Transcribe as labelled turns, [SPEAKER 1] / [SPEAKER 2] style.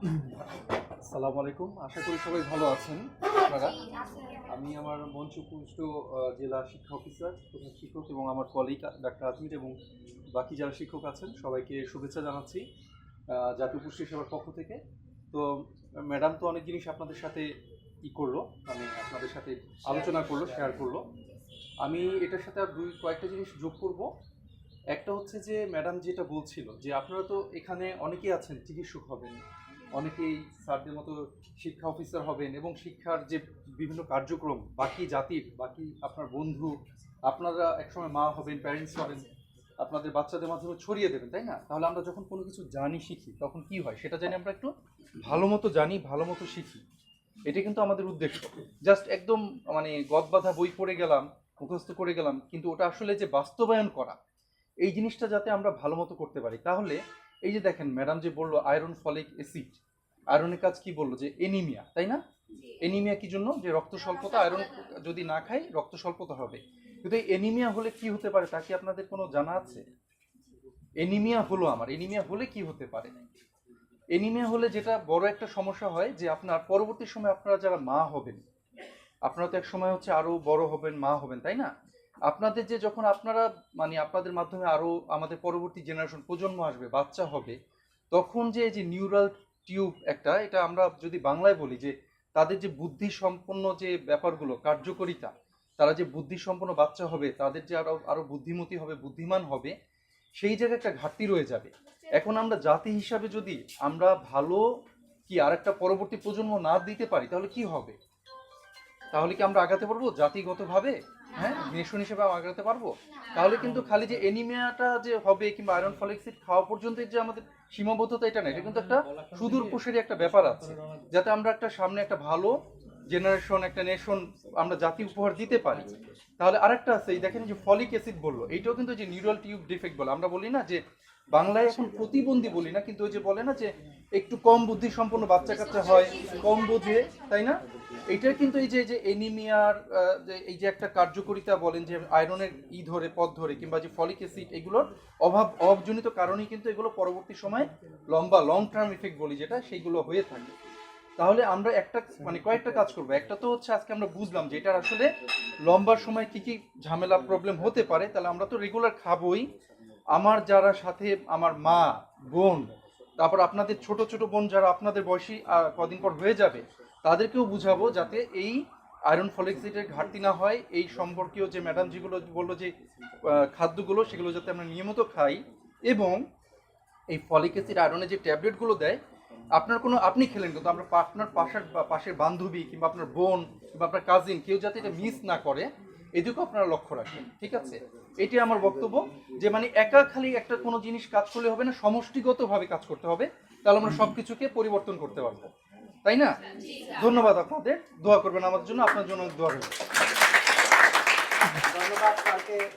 [SPEAKER 1] আসসালামু আলাইকুম। আশা করি সবাই ভালো আছেন। আপনারা? আমি আমার মঞ্চপুষ্ট জেলা শিক্ষা অফিসার, প্রধান শিক্ষক এবং আমার কলিগ ডাক্তার আজমির এবং বাকি যারা শিক্ষক আছেন, সবাইকে শুভেচ্ছা জানাচ্ছি জাতীয় পুষ্টি সেবার পক্ষ থেকে। তো, ম্যাডাম তো অনেক জিনিস আপনাদের সাথে ই করল মানে আপনাদের সাথে আলোচনা করল শেয়ার করল। আমি এটার সাথে আর দুই, কয়েকটা জিনিস যোগ করব। একটা হচ্ছে যে ম্যাডাম যেটা বলছিল, যে আপনারা তো এখানে অনেকেই আছেন, চিকিৎসক হবেন অনেকেই স্যারদের মতো শিক্ষা অফিসার হবেন এবং শিক্ষার যে বিভিন্ন কার্যক্রম, বাকি জাতির, বাকি আপনার বন্ধু, আপনারা একসময় মা হবেন প্যারেন্টস হবেন, আপনাদের বাচ্চাদের মাধ্যমে ছড়িয়ে দেবেন, তাই না? তাহলে আমরা যখন কোনো কিছু জানি, শিখি, তখন কি হয়? সেটা জানি আমরা একটু ভালো মতো জানি, ভালো মতো শিখি। এটা কিন্তু আমাদের উদ্দেশ্য। জাস্ট একদম মানে গদ বাঁধা বই পড়ে গেলাম, মুখস্থ করে গেলাম, কিন্তু ওটা আসলে যে বাস্তবায়ন করা, এই জিনিসটা যাতে আমরা ভালো মতো করতে পারি। তাহলে, এই যে দেখেন ম্যাডাম যে বলল আয়রন ফলিক অ্যাসিড আয়রনের কাজ কি বলল? যে এনিমিয়া তাই না? এনিমিয়া কি জন্য? যে রক্ত স্বল্পতা আয়রন যদি না খাই রক্ত স্বল্পতা হবে। কিন্তু এই এনিমিয়া হলে কি হতে পারে? তা কি আপনাদের কোনো জানা আছে? এনিমিয়া হলো আমার। এনিমিয়া হলে কি হতে পারে? এনিমিয়া হলে যেটা বড় একটা সমস্যা হয় যে আপনার পরবর্তী সময় আপনারা যারা মা হবেন আপনারা তো এক সময় হচ্ছে আরও বড় হবেন মা হবেন তাই না? আপনাদের যে যখন আপনারা মানে আপনাদের মাধ্যমে আরও আমাদের পরবর্তী জেনারেশন প্রজন্ম আসবে বাচ্চা হবে তখন যে এই যে নিউরাল টিউব একটা, এটা আমরা যদি বাংলায় বলি যে তাদের যে বুদ্ধি সম্পন্ন যে ব্যাপারগুলো, কার্যকরিতা, তারা যে বুদ্ধি সম্পন্ন বাচ্চা হবে, তাদের যে আরও আরও বুদ্ধিমতী হবে, বুদ্ধিমান হবে, সেই জায়গায় একটা ঘাটতি রয়ে যাবে। এখন আমরা জাতি হিসাবে যদি আমরা ভালো কি আর একটা পরবর্তী প্রজন্ম না দিতে পারি, তাহলে কি হবে? তাহলে কি আমরা আগাতে পারব? জাতিগতভাবে? হ্যাঁ? নেশন হিসেবে আগাতে পারব? তাহলে কিন্তু খালি যে এনিমিয়াটা যে হবে কিংবা আয়রন ফলেক্সিড খাওয়া পর্যন্ত যে আমাদের সীমাবদ্ধতা এটা না এটা কিন্তু একটা সুদূর প্রসারী একটা ব্যাপার আছে। যাতে আমরা একটা সামনে একটা ভালো জেনারেশন একটা নেশন আমরা জাতি উপহার দিতে পারি। তাহলে আরেকটা আছে, এই দেখেন যে ফলিক অ্যাসিড বলল, এইটাও কিন্তু যে নিউরাল টিউব ডিফেক্ট বলে। আমরা বলি না যে বাংলায় এখন প্রতিবন্ধী বলি না, কিন্তু ওই যে বলে না যে একটু কম বুদ্ধি সম্পন্ন বাচ্চা কাচ্চা হয়, কম বোঝে, তাই না? এটা কিন্তু এই যে যে এনিমিয়ার এই যে একটা কার্যকরিতা বলেন যে আয়রনের ই ধরে, পথ ধরে, কিংবা যে ফলিক অ্যাসিড, এগুলোর অভাব, অভাবজনিত কারণেই কিন্তু এগুলো পরবর্তী সময়ে লম্বা লং টার্ম ইফেক্ট বলি যেটা, সেইগুলো হয়ে থাকে। তাহলে আমরা একটা মানে কয়েকটা কাজ করব। একটা তো হচ্ছে আজকে আমরা বুঝলাম যে এটার আসলে লম্বা সময় কি কি ঝামেলা প্রবলেম হতে পারে। তাহলে আমরা তো রেগুলার খাবোই। আমার যারা সাথে, আমার মা, বোন, তারপর আপনাদের ছোট ছোট বোন যারা আপনাদের বয়সী কদিন পর হয়ে যাবে, তাদেরকেও বুঝাবো যাতে এই আয়রন ফলিক অ্যাসিডের ঘাটতি না হয়। এই সম্পর্কীয় যে ম্যাডাম যেগুলো বলল যে খাদ্যগুলো, সেগুলো যাতে আমরা নিয়মিত খাই এবং এই ফলিক অ্যাসিড আয়রনের যে ট্যাবলেটগুলো দেয় আপনার কোনো, আপনি খেলেন কিন্তু পা- আপনার পাশের পাশের বান্ধবী কিংবা আপনার বোন কিংবা আপনার কাজিন কেউ যাতে এটা মিস না করে, এদিকেও আপনারা লক্ষ্য রাখেন, ঠিক আছে? এটি আমার বক্তব্য, যে মানে একা খালি একটা কোনো জিনিস কাজ করলে হবে না, সমষ্টিগতভাবে কাজ করতে হবে, তাহলে আমরা সব কিছুকে পরিবর্তন করতে পারব, তাই না? ধন্যবাদ আপনাদের, দোয়া করবেন আমার জন্য, আপনার জন্য দোয়া রইল।
[SPEAKER 2] ধন্যবাদ